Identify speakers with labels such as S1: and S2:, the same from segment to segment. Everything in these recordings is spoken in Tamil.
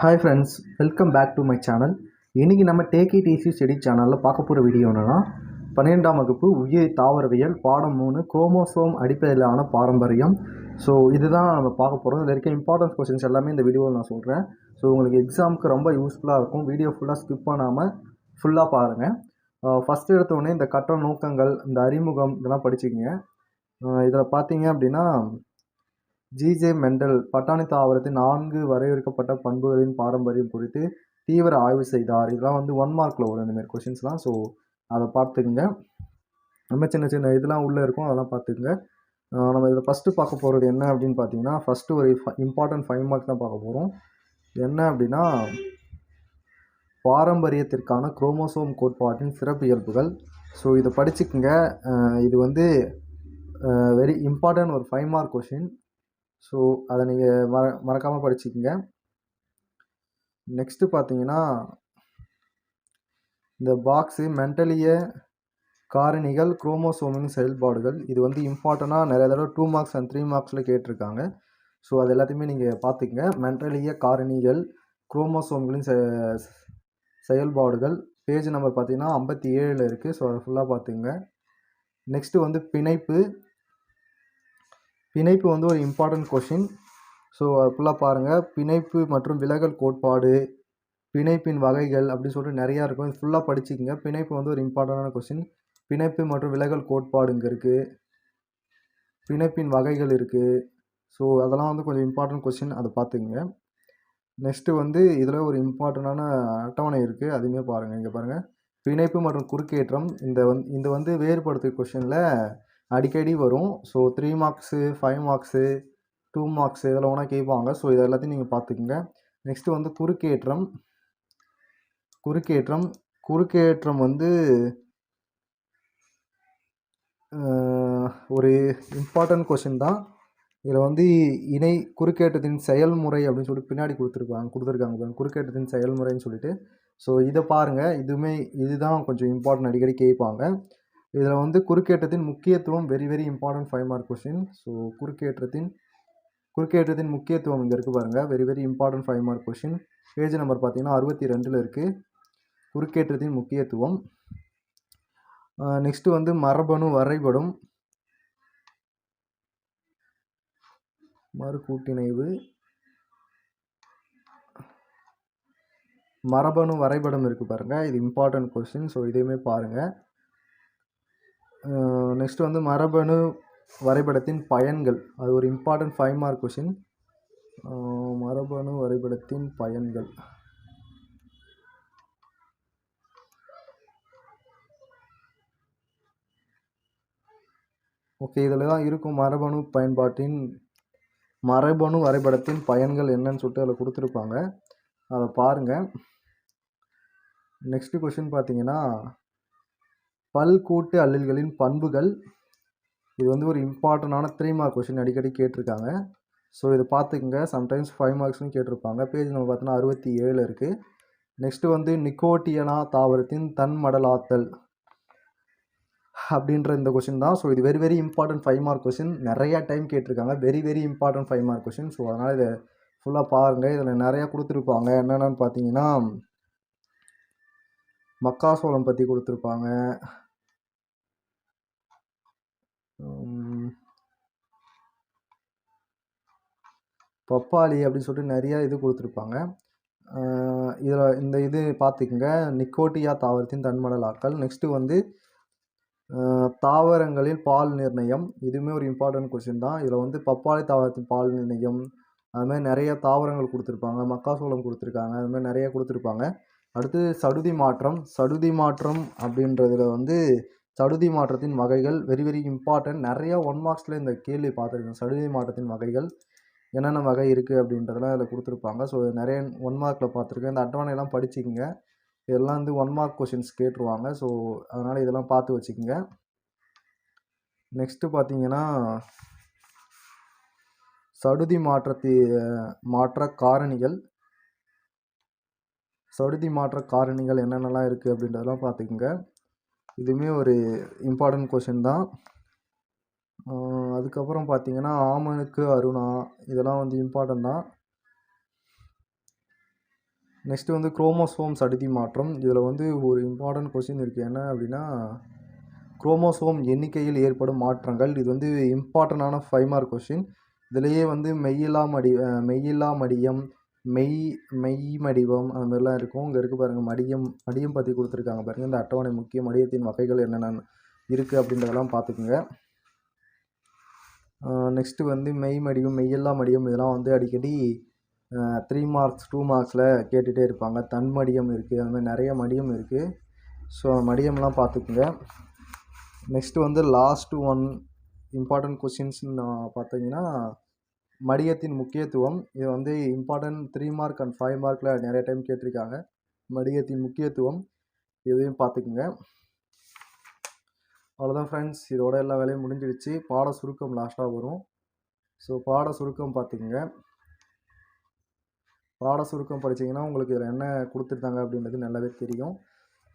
S1: Hi friends welcome back to my channel இன்றைக்கி நம்ம டேக் இட் ஈஸி ஸ்டடி சேனலில் பார்க்க போகிற வீடியோ என்னென்னா பன்னிரெண்டாம் வகுப்பு உயிர் தாவரவியல் பாடம் மூணு குரோமோசோம் அடிப்படையிலான பாரம்பரியம். ஸோ இதுதான் நம்ம பார்க்க போகிறோம் இதில் இருக்க இம்பார்ட்டன்ஸ் கொஸ்டின்ஸ் எல்லாமே இந்த வீடியோவில் நான் சொல்கிறேன் ஸோ உங்களுக்கு எக்ஸாமுக்கு ரொம்ப யூஸ்ஃபுல்லாக இருக்கும். வீடியோ ஃபுல்லாக ஸ்கிப் பண்ணாமல் ஃபுல்லாக பாருங்கள் ஃபஸ்ட்டு எடுத்தோடனே இந்த கட்ட நோக்கங்கள் இந்த அறிமுகம் இதெல்லாம் படிச்சுக்கிங்க. இதில் பார்த்தீங்க அப்படின்னா ஜிஜே மெண்டல் பட்டாணி தாவரத்தின் நான்கு வரையறுக்கப்பட்ட பண்புகளின் பாரம்பரியம் குறித்து தீவிர ஆய்வு செய்தார். இதெல்லாம் வந்து ஒன் மார்க்கில் வரும் இந்தமாரி கொஷின்ஸ்லாம் ஸோ அதை பார்த்துக்குங்க. நம்ம சின்ன சின்ன இதெல்லாம் உள்ளே இருக்கும். அதெல்லாம் பார்த்துக்குங்க. நம்ம இதில் ஃபஸ்ட்டு பார்க்க போகிறது என்ன அப்படின்னு பார்த்தீங்கன்னா ஃபஸ்ட்டு ஒரு இம்பார்ட்டன்ட் ஃபைவ் மார்க் தான் பார்க்க போகிறோம். என்ன அப்படின்னா பாரம்பரியத்திற்கான குரோமோசோம் கோட்பாட்டின் சிறப்பு இயல்புகள். ஸோ இதை படிச்சுக்குங்க. இது வந்து வெரி இம்பார்ட்டன்ட் ஒரு ஃபைவ் மார்க் கொஷின் ஸோ அதை நீங்கள் மற மறக்காமல் படிச்சுக்கோங்க. நெக்ஸ்ட்டு பார்த்தீங்கன்னா இந்த பாக்ஸு மென்டலிய காரணிகள் குரோமோசோமின் செயல்பாடுகள். இது வந்து இம்பார்ட்டண்ட்டாக நிறைய தடவை டூ மார்க்ஸ் அண்ட் த்ரீ மார்க்ஸில் கேட்டிருக்காங்க. ஸோ அது எல்லாத்தையுமே நீங்கள் பார்த்துக்கங்க மென்டலிய காரணிகள் குரோமோசோம்களின் செ செயல்பாடுகள். பேஜ் நம்பர் பார்த்தீங்கன்னா ஐம்பத்தி ஏழில் இருக்குது ஸோ அதை ஃபுல்லாக பார்த்துங்க நெக்ஸ்ட்டு வந்து பிணைப்பு. பிணைப்பு வந்து ஒரு இம்பார்ட்டன்ட் கொஷின் ஸோ அது ஃபுல்லாக பாருங்கள் பிணைப்பு மற்றும் விலகல் கோட்பாடு பிணைப்பின் வகைகள் அப்படின்னு சொல்லிட்டு நிறையா இருக்கும். இது ஃபுல்லாக படிச்சுக்கங்க. பிணைப்பு வந்து ஒரு இம்பார்ட்டண்டான கொஷின் பிணைப்பு மற்றும் விலகல் கோட்பாடு இங்கே இருக்குது பிணைப்பின் வகைகள் இருக்குது ஸோ அதெல்லாம் வந்து கொஞ்சம் இம்பார்ட்டன்ட் கொஷின் அதை பார்த்துக்குங்க. நெக்ஸ்ட்டு வந்து இதில் ஒரு இம்பார்ட்டண்டான அட்டவணை இருக்குது அதுவுமே பாருங்கள் இங்கே பாருங்கள் பிணைப்பு மற்றும் குறுக்கேற்றம். இந்த வந் இந்த வந்து வேறுபடுத்து கொஷினில் அடிக்கடி வரும். So three marks five marks two marks இதெல்லாம் ஒன்றா கேட்பாங்க ஸோ இது எல்லாத்தையும் நீங்கள் பார்த்துக்குங்க நெக்ஸ்ட்டு வந்து குறுக்கேற்றம். குறுக்கேற்றம். குறுக்கேற்றம் வந்து ஒரு இம்பார்ட்டன்ட் கொஷின் தான். இதில் வந்து இணை குறுக்கேற்றத்தின் செயல்முறை அப்படின்னு சொல்லிட்டு பின்னாடி கொடுத்துருப்பாங்க கொடுத்துருக்காங்க குறுக்கேற்றத்தின் செயல்முறைன்னு சொல்லிட்டு. ஸோ இதை பாருங்கள் இதுவுமே இதுதான் கொஞ்சம் இம்பார்ட்டன்ட் அடிக்கடி கேட்பாங்க. இதில் வந்து குறுக்கேற்றத்தின் முக்கியத்துவம் very very important five mark question so குறுக்கேற்றத்தின் குறுக்கேற்றத்தின் முக்கியத்துவம் இங்கே இருக்குது பாருங்கள் very very important five mark question page number பார்த்தீங்கன்னா அறுபத்தி ரெண்டில் இருக்குது குறுக்கேற்றத்தின் முக்கியத்துவம். நெக்ஸ்ட்டு வந்து மரபணு வரைபடம். மறு கூட்டிணைவு மரபணு வரைபடம் இருக்குது பாருங்கள் இது இம்பார்ட்டன்ட் கொஸ்டின் ஸோ இதையுமே பாருங்கள் நெக்ஸ்ட்டு வந்து மரபணு வரைபடத்தின் பயன்கள். அது ஒரு இம்பார்ட்டன்ட் ஃபைவ் மார்க் கொஷின் மரபணு வரைபடத்தின் பயன்கள். ஓகே இதில் தான் இருக்கும் மரபணு பயன்பாட்டின் மரபணு வரைபடத்தின் பயன்கள் என்னன்னு சொல்லிட்டு அதில் கொடுத்துருப்பாங்க. அதை பாருங்கள் நெக்ஸ்ட் கொஷின் பார்த்தீங்கன்னா பல்கூட்டு அல்லல்களின் பண்புகள். இது வந்து ஒரு இம்பார்ட்டண்டான த்ரீ மார்க் கொஷின் அடிக்கடி கேட்டிருக்காங்க. ஸோ இதை பார்த்துக்குங்க. சம்டைம்ஸ் ஃபைவ் மார்க்ஸும் கேட்டிருப்பாங்க. பேஜ் நம்ம பார்த்தோன்னா அறுபத்தி ஏழு இருக்குது நெக்ஸ்ட்டு வந்து நிக்கோட்டியனா தாவரத்தின் தன்மடலாத்தல் அப்படின்ற இந்த கொஷின் தான். ஸோ இது very very important five mark question நிறையா டைம் கேட்டிருக்காங்க. Very very important five mark question so அதனால் இதை ஃபுல்லாக பாருங்கள் இதில் நிறையா கொடுத்துருப்பாங்க. என்னென்னு பார்த்தீங்கன்னா மக்காசோளம் பற்றி கொடுத்துருப்பாங்க. பப்பாளி அப்படின்னு சொல்லிட்டு நிறையா இது கொடுத்துருப்பாங்க. இதில் இந்த இது பார்த்துக்குங்க. நிக்கோட்டியா தாவரத்தின் தன்மடலாக்கள் நெக்ஸ்ட்டு வந்து தாவரங்களில் பால் நிர்ணயம். இதுவுமே ஒரு இம்பார்ட்டன்ட் கொஸ்டின் தான். இதில் வந்து பப்பாளி தாவரத்தின் பால் நிர்ணயம். அதுமாதிரி நிறைய தாவரங்கள் கொடுத்துருப்பாங்க. மக்காசோளம் கொடுத்துருக்காங்க. அதுமாதிரி நிறைய கொடுத்துருப்பாங்க. அடுத்து சடுதி மாற்றம். சடுதி மாற்றம் அப்படின்றதுல வந்து சடுதி மாற்றத்தின் வகைகள் வெரி வெரி இம்பார்ட்டன்ட் நிறையா ஒன் மார்க்ஸில் இந்த கேள்வி பார்த்துருக்கேன். சடுதி மாற்றத்தின் வகைகள் என்னென்ன வகை இருக்குது அப்படின்றதெல்லாம் இதில் கொடுத்துருப்பாங்க. ஸோ நிறைய ஒன் மார்க்கில் பார்த்துருக்கேன். இந்த அட்டவணையெல்லாம் படிச்சுக்கங்க. இதெல்லாம் வந்து ஒன் மார்க் கொஷின்ஸ் கேட்டுருவாங்க. ஸோ அதனால் இதெல்லாம் பார்த்து வச்சுக்கோங்க. நெக்ஸ்ட்டு பார்த்தீங்கன்னா சடுதி மாற்றத்தி மாற்ற காரணிகள். சடுதி மாற்ற காரணிகள் என்னென்னலாம் இருக்குது அப்படின்றதெல்லாம் பார்த்துக்குங்க. இதுவுமே ஒரு இம்பார்ட்டன்ட் கொஷின் தான். அதுக்கப்புறம் பார்த்தீங்கன்னா ஆமனுக்கு அருணா இதெல்லாம் வந்து இம்பார்ட்டன்ட் தான். நெக்ஸ்ட்டு வந்து குரோமோசோம்ஸ் அடுத்தி மாற்றம். இதில் வந்து ஒரு இம்பார்ட்டன்ட் கொஷின் இருக்குது என்ன அப்படின்னா குரோமோசோம் எண்ணிக்கையில் ஏற்படும் மாற்றங்கள். இது வந்து இம்பார்ட்டண்டான ஃபைவ் மார்க் கொஸ்டின் இதுலேயே வந்து மெய்யில்லா மடி மெய்யில்லா மடியம் மெய் மெய் மடிவம் அது மாதிரிலாம் இருக்கும். இங்கே இருக்குது பாருங்கள் மடியம் மடியம் பற்றி கொடுத்துருக்காங்க பாருங்கள் இந்த அட்டவணை முக்கிய மடியத்தின் வகைகள் என்னென்ன இருக்குது அப்படின்றதெல்லாம் பார்த்துக்குங்க. நெக்ஸ்ட்டு வந்து மெய் மடியும் மெய்யெல்லாம் மடியம் இதெல்லாம் வந்து அடிக்கடி த்ரீ மார்க்ஸ் டூ மார்க்ஸில் கேட்டுகிட்டே இருப்பாங்க. தன் மடியம் இருக்குது அந்த மாதிரி நிறைய மடியம் இருக்குது ஸோ மடியம்லாம் பார்த்துக்குங்க. நெக்ஸ்ட்டு வந்து லாஸ்ட் ஒன் இம்பார்ட்டண்ட் கொஷின்ஸ்னு பார்த்தீங்கன்னா மடியத்தின் முக்கியத்துவம். இது வந்து important three mark and five மார்க்கில் நிறைய டைம் கேட்டிருக்காங்க. மடியத்தின் முக்கியத்துவம் இதையும் பார்த்துக்குங்க. அவ்வளோதான் ஃப்ரெண்ட்ஸ் இதோட எல்லா வேலையும் முடிஞ்சிடுச்சு. பாட சுருக்கம் லாஸ்ட்டாக வரும். ஸோ பாட சுருக்கம் பார்த்துக்குங்க. பாட சுருக்கம் படிச்சீங்கன்னா உங்களுக்கு இதில் என்ன கொடுத்துருக்காங்க அப்படின்றது நல்லாவே தெரியும்.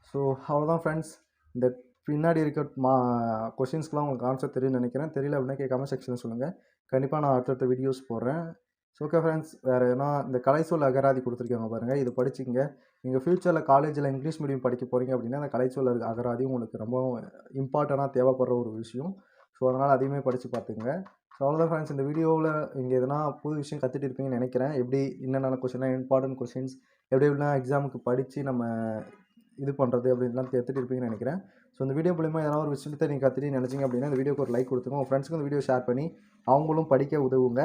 S1: ஸோ அவ்வளோதான் ஃப்ரெண்ட்ஸ் இந்த பின்னாடி இருக்க மா கொஷின்ஸ்க்கெலாம் உங்களுக்கு ஆன்சர் தெரியும்னு நினைக்கிறேன். தெரியல அப்படின்னா கேட்காம செக்ஷனில் சொல்லுங்கள் கண்டிப்பாக நான் அடுத்தடுத்த வீடியோஸ் போடுறேன். ஸோ ஓகே ஃப்ரெண்ட்ஸ் வேறு எதனா இந்த கலைச்சொல் அகராதி கொடுத்துருக்காங்க பாருங்கள் இது படிச்சிங்க நீங்கள் ஃப்யூச்சரில் காலேஜில் இங்கிலீஷ் மீடியம் படிக்க போகிறீங்க அப்படின்னா அந்த கலைச்சொல் அகராதி உங்களுக்கு ரொம்ப இம்பார்ட்டண்ட்டாக தேவைப்படுற ஒரு விஷயம். ஸோ அதனால் அதையுமே படித்து பார்த்துங்க ஸோ அவ்வளோதான் ஃப்ரெண்ட்ஸ் இந்த வீடியோவில் இங்கே எதனா புது விஷயம் கற்றுட்டு இருப்பீங்கன்னு நினைக்கிறேன். எப்படி என்னென்ன கொஷினாக இம்பார்ட்டன்ட் கொஷின்ஸ் எப்படி எப்படிலாம் எக்ஸாமுக்கு படித்து நம்ம இது பண்ணுறது அப்படின்லாம் எடுத்துகிட்டு இருப்பீங்கன்னு நினைக்கிறேன். ஸோ இந்த வீடியோ மூலிமா ஏதாவது ஒரு விஷயத்தை நீங்கள் கற்றுட்டு நினச்சிங்க அப்படின்னா இந்த வீடியோக்கு ஒரு லைக் கொடுத்துங்க உங்கள் ஃப்ரெண்ட்ஸ்க்கு இந்த வீடியோ ஷேர் பண்ணி அவங்களும் படிக்க உதவுங்க.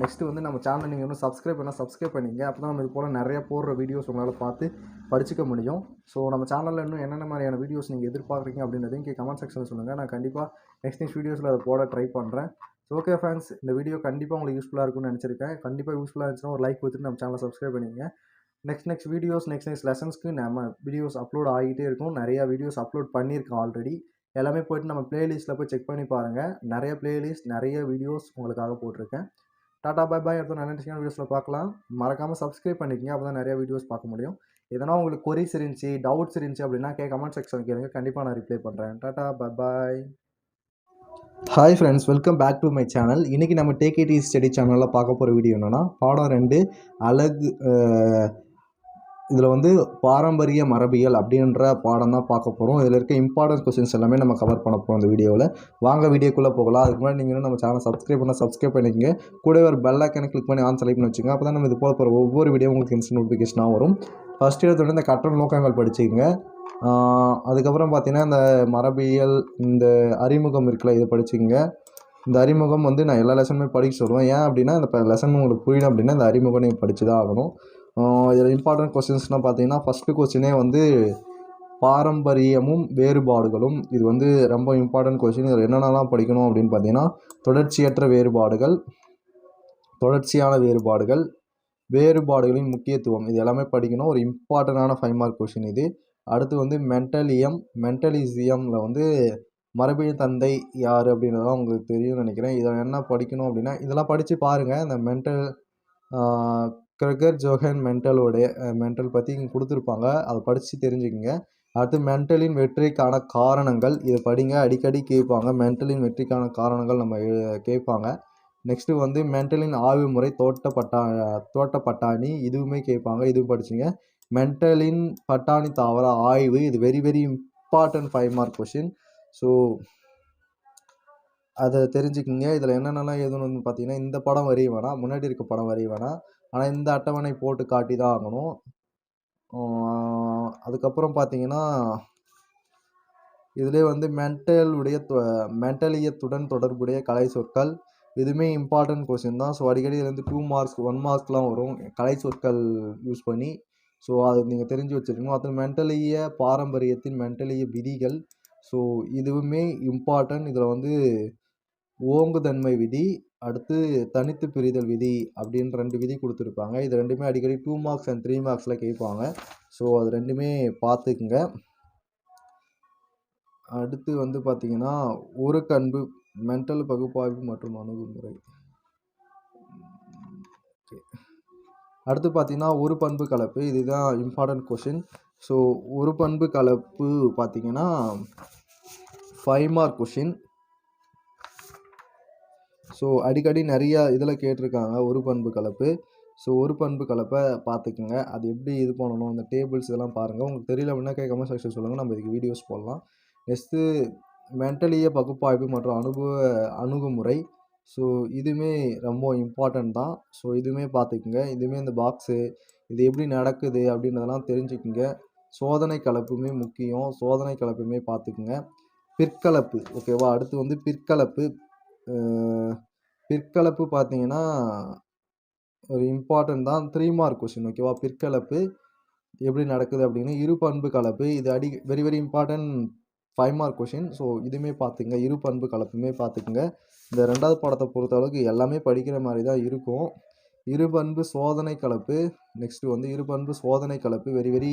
S1: நெக்ஸ்ட்டு வந்து நம்ம சேனலை நீங்கள் இன்னும் சப்ஸ்கிரைப் பண்ணால் சப்ஸ்கிரைப் பண்ணிங்க. அப்போ தான் நம்ம இது போல் நிறைய போடுற வீடியோஸ் உங்களால் பார்த்து படிச்சுக்க முடியும். ஸோ நம்ம சேனலில் இன்னும் என்னென்ன மாதிரியான வீடியோஸ் நீங்கள் எதிர்பார்க்குறீங்க அப்படின்றதையும் இங்கே கமெண்ட் செக்ஷனில் சொல்லுங்கள் நான் கண்டிப்பாக நெக்ஸ்ட் நெக்ஸ்ட் வீடியோஸில் அதை போட ட்ரை பண்ணுறேன் ஸோ ஓகே ஃபேன்ஸ் இந்த வீடியோ கண்டிப்பாக உங்களுக்கு யூஸ்ஃபுல்லாக இருக்கும்னு நினச்சிருக்கேன். கண்டிப்பாக யூஸ்ஃபுல்லாக இருந்துச்சுன்னா ஒரு லைக் கொடுத்துட்டு நம்ம சேனலை சப்ஸ்கிரைப் பண்ணிங்க. Next next videos next next லெசன்ஸ்க்கு நம்ம வீடியோஸ் அப்லோட் ஆகிட்டே இருக்கும். நிறையா வீடியோஸ் அப்லோட் பண்ணியிருக்கேன் ஆல்ரெடி எல்லாமே போய்ட்டு நம்ம பிளேலிஸ்ட்டில் போய் செக் பண்ணி பாருங்கள் நிறைய பிளேலிஸ்ட் நிறைய வீடியோஸ் உங்களுக்காக போட்டிருக்கேன். Tata bye bye. அடுத்த நல்ல வீடியோஸில் பார்க்கலாம். மறக்காமல் சப்ஸ்கிரைப் பண்ணிக்கங்க. அப்போ தான் நிறைய வீடியோஸ் பார்க்க முடியும். எதனா உங்களுக்கு கொரிஸ் இருந்துச்சு டவுட்ஸ் இருந்துச்சு அப்படின்னா கே கமெண்ட் செக்ஷன் கேளுங்க. கண்டிப்பாக நான் ரிப்ளை பண்ணுறேன் tata bye bye. Hi friends welcome back to my channel இன்றைக்கி நம்ம டேக் இட் ஸ்டடி சேனலில் பார்க்க போகிற வீடியோ என்னென்னா பாடம் ரெண்டு அழகு இதில் வந்து பாரம்பரிய மரபியல் அப்படின்ற பாடம் தான் பார்க்க போகிறோம். இதில் இருக்க இம்பார்ட்டன்ட் கொஸ்டின்ஸ் எல்லாமே நம்ம கவர் பண்ண போகிறோம் இந்த வீடியோவில் வாங்க வீடியோக்குள்ளே போகலாம். அதுக்கு முன்னாடி நீங்கள் நம்ம சேனல் சப்ஸ்கிரைப் பண்ணால் சப்ஸ்கிரைப் பண்ணிக்கங்க. கூடவே ஒரு பெல் ஐக்கனை கிளிக் பண்ணி ஆன் செலக்ட் பண்ணி வச்சுங்க அப்போ தான் நம்ம இது போல போகிற ஒவ்வொரு வீடியோ உங்களுக்கு இன்ஸ்ட் நோட்டிஃபிகேஷனாக வரும். ஃபஸ்ட் எடுத்தோடனே இந்த கட்டண நோக்கங்கள் படிச்சுக்கோங்க. அதுக்கப்புறம் பார்த்தீங்கன்னா இந்த மரபியல் இந்த அறிமுகம் இருக்குல்ல இதை படிச்சுக்கோங்க. இந்த அறிமுகம் வந்து நான் எல்லா லெசனுமே படிக்க சொல்லுவேன். ஏன் அப்படின்னா இந்த லெசன் உங்களுக்கு புரியணும் அப்படின்னா இந்த அறிமுகம் நீங்கள் படித்து தான் ஆகணும். இதில் இம்பார்ட்டன்ட் கொஸ்டின்ஸ்னால் பார்த்தீங்கன்னா ஃபஸ்ட்டு கொஸ்டினே வந்து பாரம்பரியமும் வேறுபாடுகளும். இது வந்து ரொம்ப இம்பார்ட்டண்ட் கொஸ்டின் இதில் என்னென்னலாம் படிக்கணும் அப்படின்னு பார்த்தீங்கன்னா தொடர்ச்சியற்ற வேறுபாடுகள் தொடர்ச்சியான வேறுபாடுகள் வேறுபாடுகளின் முக்கியத்துவம். இது எல்லாமே படிக்கணும். ஒரு இம்பார்ட்டண்டான ஃபைவ் மார்க் கொஷின் இது. அடுத்து வந்து மென்டலியம் மென்டலிசியமில் வந்து மரபியல் தந்தை யார் அப்படின்றதெல்லாம் உங்களுக்கு தெரியும்னு நினைக்கிறேன். இதில் என்ன படிக்கணும் அப்படின்னா இதெல்லாம் படித்து பாருங்கள் இந்த மென்டல் கிரகர் ஜோஹன் மென்டலோடைய மென்டல் பற்றி இங்கே கொடுத்துருப்பாங்க. அதை படித்து தெரிஞ்சுக்கங்க. அடுத்து மென்டலின் வெற்றிக்கான காரணங்கள். இதை படிங்க. அடிக்கடி கேட்பாங்க. மென்டலின் வெற்றிக்கான காரணங்கள் நம்ம கேட்பாங்க. நெக்ஸ்ட்டு வந்து மென்டலின் ஆய்வு முறை தோட்ட பட்டா தோட்ட பட்டாணி இதுவுமே கேட்பாங்க. இதுவும் படிச்சுங்க. மென்டலின் பட்டாணி தாவர ஆய்வு. இது very very important five mark question so அதை தெரிஞ்சுக்கிங்க. இதில் என்னென்னலாம் எதுன்னு பார்த்தீங்கன்னா இந்த படம் வரைய வேணாம். முன்னாடி இருக்க படம் வரைய வேணாம். ஆனால் இந்த அட்டவணை போட்டு காட்டி தான் ஆகணும் அதுக்கப்புறம் பார்த்தீங்கன்னா இதிலே வந்து மென்டலுடைய மென்டலியத்துடன் தொடர்புடைய கலை சொற்கள் இதுவுமே இம்பார்ட்டன்ட் கொஸ்டின் தான். ஸோ அடிக்கடி இதுலேருந்து டூ மார்க்ஸ் ஒன் மார்க்ஸ்லாம் வரும். கலை சொற்கள் யூஸ் பண்ணி ஸோ அதை நீங்கள் தெரிஞ்சு வச்சுருக்கணும். அது மென்டலிய பாரம்பரியத்தின் மென்டலிய விதிகள் ஸோ இதுவுமே இம்பார்ட்டன்ட் இதில் வந்து ஓங்குதன்மை விதி அடுத்து தனித்து பிரிதல் விதி அப்படின்னு ரெண்டு விதி கொடுத்துருப்பாங்க. இது ரெண்டுமே அடிக்கடி டூ மார்க்ஸ் அண்ட் த்ரீ மார்க்ஸில் கேட்பாங்க. ஸோ அது ரெண்டுமே பார்த்துக்குங்க. அடுத்து வந்து பார்த்தீங்கன்னா ஒரு கண்பு மென்டல் பகுப்பாய்வு மற்றும் அணுகுமுறை. அடுத்து பார்த்திங்கன்னா ஒரு பண்பு கலப்பு. இதுதான் இம்பார்ட்டன்ட் கொஷின் ஸோ ஒரு பண்பு கலப்பு பார்த்தீங்கன்னா ஃபைவ் மார்க் கொஷின் ஸோ அடிக்கடி நிறையா இதில் கேட்டிருக்காங்க ஒரு பண்பு கலப்பு. ஸோ ஒரு பண்பு கலப்பை பார்த்துக்குங்க. அது எப்படி இது பண்ணணும்? அந்த டேபிள்ஸ் இதெல்லாம் பாருங்கள் உங்களுக்கு தெரியல அப்படின்னா கமெண்ட் செக்ஷன் சொல்லுங்கள் நம்ம இதுக்கு வீடியோஸ் போடலாம். நெக்ஸ்ட்டு மென்டலிய பகுப்பாய்வு மற்றும் அனுபவ அணுகுமுறை. ஸோ இதுவுமே ரொம்ப இம்பார்ட்டண்ட் தான். ஸோ இதுவுமே பார்த்துக்குங்க. இதுவுமே இந்த பாக்ஸு இது எப்படி நடக்குது அப்படின்றதெல்லாம் தெரிஞ்சுக்குங்க. சோதனை கலப்புமே முக்கியம். சோதனை கலப்புமே பார்த்துக்குங்க. பிற்கலப்பு. ஓகேவா அடுத்து வந்து பிற்கலப்பு. பிற்கலப்பு பார்த்தீங்கன்னா ஒரு இம்பார்ட்டன்ட் தான். த்ரீ மார்க் கொஸ்டின் ஓகேவா பிற்கலப்பு எப்படி நடக்குது அப்படின்னு இரு பண்பு கலப்பு இது அடி very very important five mark question so இதுவுமே பார்த்துங்க இரு பண்பு கலப்புமே பார்த்துக்குங்க. இந்த ரெண்டாவது பாடத்தை பொறுத்த அளவுக்கு எல்லாமே படிக்கிற மாதிரி தான் இருக்கும். இரு பண்பு சோதனை கலப்பு. நெக்ஸ்ட்டு வந்து இரு பண்பு சோதனை கலப்பு வெரி வெரி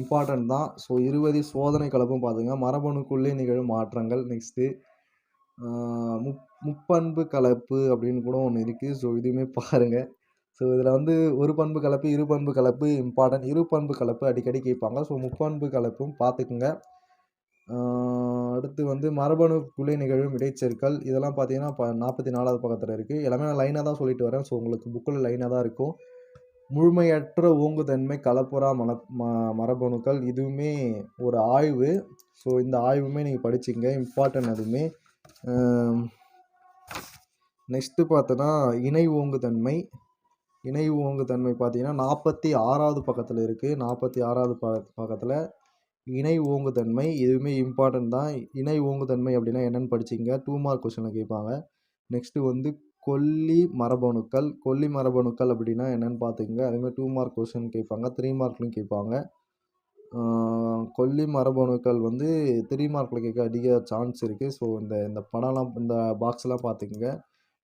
S1: இம்பார்ட்டன்ட் தான். ஸோ இருபது சோதனை கலப்பும் பார்த்துங்க மரபணுக்குள்ளே நிகழும் மாற்றங்கள். நெக்ஸ்ட்டு முப் முப்பண்பு கலப்பு அப்படின்னு கூட ஒன்று இருக்குது ஸோ இதுவுமே பாருங்கள் ஸோ இதில் வந்து ஒரு பண்பு கலப்பு இரு பண்பு கலப்பு இம்பார்ட்டன்ட் இரு பண்பு கலப்பு அடிக்கடி கேட்பாங்க. ஸோ முப்பண்பு கலப்பும் பார்த்துக்குங்க அடுத்து வந்து மரபணு குலை நிகழும் இடைச்செருக்கள் இதெல்லாம் பார்த்தீங்கன்னா இப்போ நாற்பத்தி நாலாவது பக்கத்தில் இருக்குது எல்லாமே நான் லைனாக தான் சொல்லிட்டு வரேன். ஸோ உங்களுக்கு புக்கில் லைனாக தான் இருக்கும். முழுமையற்ற ஓங்குதன்மை கலப்புறா மன ம மரபணுக்கள் இதுவுமே ஒரு ஆய்வு. ஸோ இந்த ஆய்வுமே நீங்கள் படிச்சிங்க இம்பார்ட்டன்ட் அதுவுமே. நெக்ஸ்ட்டு பார்த்தோன்னா இணை ஓங்குதன்மை. இணை ஓங்குதன்மை பார்த்தீங்கன்னா நாற்பத்தி ஆறாவது பக்கத்தில் இருக்குது நாற்பத்தி ஆறாவது ப பக்கத்தில் இணை ஓங்குதன்மை எதுவுமே இம்பார்ட்டன்ட் தான். இணை ஓங்குதன்மை அப்படின்னா என்னென்னு படிச்சிங்க டூ மார்க் கொஸ்டினில் கேட்பாங்க. நெக்ஸ்ட்டு வந்து கொல்லி மரபணுக்கள். கொல்லி மரபணுக்கள் அப்படின்னா என்னென்னு பார்த்துக்கங்க. அதுமாதிரி டூ மார்க் கொஸ்டின் கேட்பாங்க. த்ரீ மார்க்லையும் கேட்பாங்க. கொல்லி மரபணுக்கள் வந்து த்ரீ மார்க்கில் கேட்க அதிக சான்ஸ் இருக்குது ஸோ இந்த இந்த படம்லாம் இந்த பாக்ஸ்லாம் பார்த்துக்குங்க.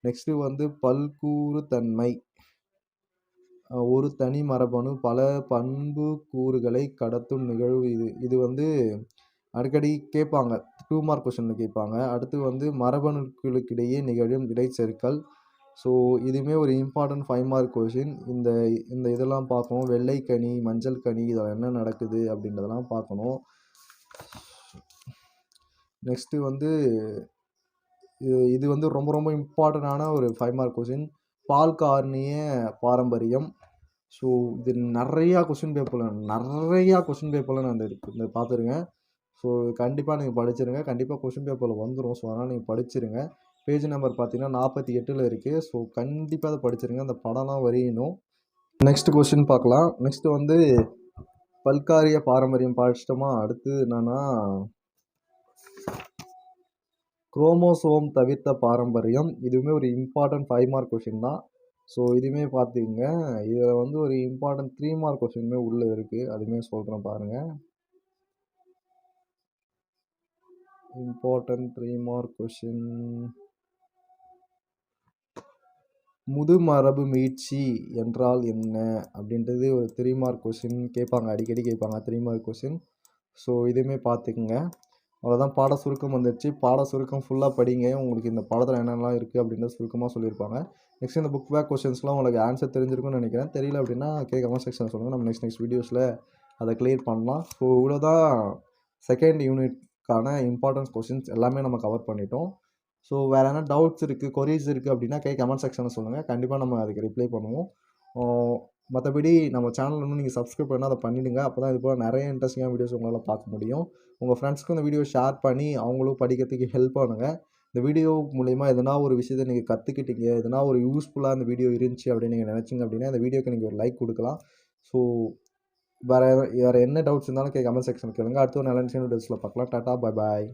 S1: நெக்ஸ்ட்டு வந்து பல்கூறு தன்மை ஒரு தனி மரபணு பல பண்பு கூறுகளை கடத்தும் நிகழ்வு இது. இது வந்து அடிக்கடி கேட்பாங்க. டூ மார்க் கொஷனில் கேட்பாங்க. அடுத்து வந்து மரபணுக்களுக்கிடையே நிகழும் இடைச்செருக்கல். ஸோ இதுவுமே ஒரு இம்பார்ட்டன்ட் ஃபைவ் மார்க் கொஷின் இந்த இந்த இதெல்லாம் பார்க்கணும். வெள்ளை கனி மஞ்சள் கனி இதில் என்ன நடக்குது அப்படின்றதெல்லாம் பார்க்கணும். நெக்ஸ்ட்டு வந்து இது இது வந்து ரொம்ப ரொம்ப இம்பார்ட்டண்ட்டான ஒரு ஃபைவ் மார்க் கொஷின் பால் கார்னிய பாரம்பரியம். ஸோ இது நிறையா கொஷின் பேப்பரில் நிறையா கொஷின் பேப்பரில் நான் இந்த இந்த பார்த்துருங்க ஸோ கண்டிப்பாக நீங்கள் படிச்சிருங்க. கண்டிப்பாக கொஷின் பேப்பரில் வந்துடும் ஸோ அதனால் நீங்கள் படிச்சிருங்க. பேஜ் நம்பர் பார்த்தீங்கன்னா நாற்பத்தி எட்டில் இருக்குது ஸோ கண்டிப்பாக அதை படிச்சிருங்க. அந்த படம்லாம் வரையணும். நெக்ஸ்ட் கொஷின் பார்க்கலாம். நெக்ஸ்ட்டு வந்து பல்காரிய பாரம்பரியம் படிச்சிட்டோமா அடுத்து என்னென்னா குரோமோசோம் தவிர்த்த பாரம்பரியம். இதுவுமே ஒரு இம்பார்ட்டன்ட் ஃபைவ் மார்க் கொஷின் தான். ஸோ இதுவுமே பார்த்துக்குங்க இதில் வந்து ஒரு இம்பார்ட்டன்ட் த்ரீ மார்க் கொஷினுமே உள்ளே இருக்குது அதுவுமே சொல்கிறேன் பாருங்கள் இம்பார்ட்டன்ட் த்ரீ மார்க் கொஷின் முதுமரபு மீட்சி என்றால் என்ன? அப்படின்றது ஒரு த்ரீ மார்க் கொஷின் கேட்பாங்க அடிக்கடி கேட்பாங்க த்ரீ மார்க் கொஷின் ஸோ இதுவுமே பார்த்துக்குங்க அவ்வளோதான் பாட சுருக்கம் வந்துடுச்சு பாட சுருக்கம் ஃபுல்லாக படிங்க. உங்களுக்கு இந்த பாடத்தில் என்னென்னலாம் இருக்குது அப்படின்றத சுருக்கமாக சொல்லியிருப்பாங்க. நெக்ஸ்ட் இந்த புக் பேக் கொஷின்ஸ்லாம் உங்களுக்கு ஆன்சர் தெரிஞ்சிருக்கும்னு நினைக்கிறேன். தெரியல அப்படின்னா கே கமெண்ட் செக்ஷன் சொல்லுங்கள் நம்ம நெக்ஸ்ட் நெக்ஸ்ட் வீடியோஸில் அதை கிளியர் பண்ணலாம். ஸோ இவ்வளோதான் செகண்ட் யூனிட்க்கான இம்பார்ட்டன்ஸ் கொஷின்ஸ் எல்லாமே நம்ம கவர் பண்ணிட்டோம். ஸோ வேறு என்ன டவுட்ஸ் இருக்குது கொரீஸ் இருக்குது அப்படின்னா கே கமெண்ட் செக்ஷனில் சொல்லுங்கள் கண்டிப்பாக நம்ம அதுக்கு ரிப்ளை பண்ணுவோம். மற்றபடி நம்ம சேனல் இன்னும் நீங்கள் சப்ஸ்கிரைப் பண்ணால் அதை பண்ணிவிடுங்க அப்போ தான் இது போல் நிறைய இன்ட்ரெஸ்டிங்கான வீடியோஸ் உங்களால் பார்க்க முடியும். உங்கள் ஃப்ரெண்ட்ஸ்க்கும் இந்த வீடியோ ஷேர் பண்ணி அவங்களும் படிக்கிறதுக்கு ஹெல்ப் பண்ணுங்கள் இந்த வீடியோ மூலிமா எதனா ஒரு விஷயத்தை நீங்கள் கற்றுக்கிட்டீங்க எதனா ஒரு யூஸ்ஃபுல்லாக இந்த வீடியோ இருந்துச்சு அப்படின்னு நீங்கள் நினச்சிங்க அப்படின்னா இந்த வீடியோக்கு நீங்கள் ஒரு லைக் கொடுக்கலாம். ஸோ வேறு வேறு என்ன டவுட்ஸ் இருந்தாலும் கே கமெண்ட் செக்ஷன் கேளுங்க. அடுத்த ஒரு நல்ல வீடியோஸில் பார்க்கலாம். டாட்டா பாய் பாய்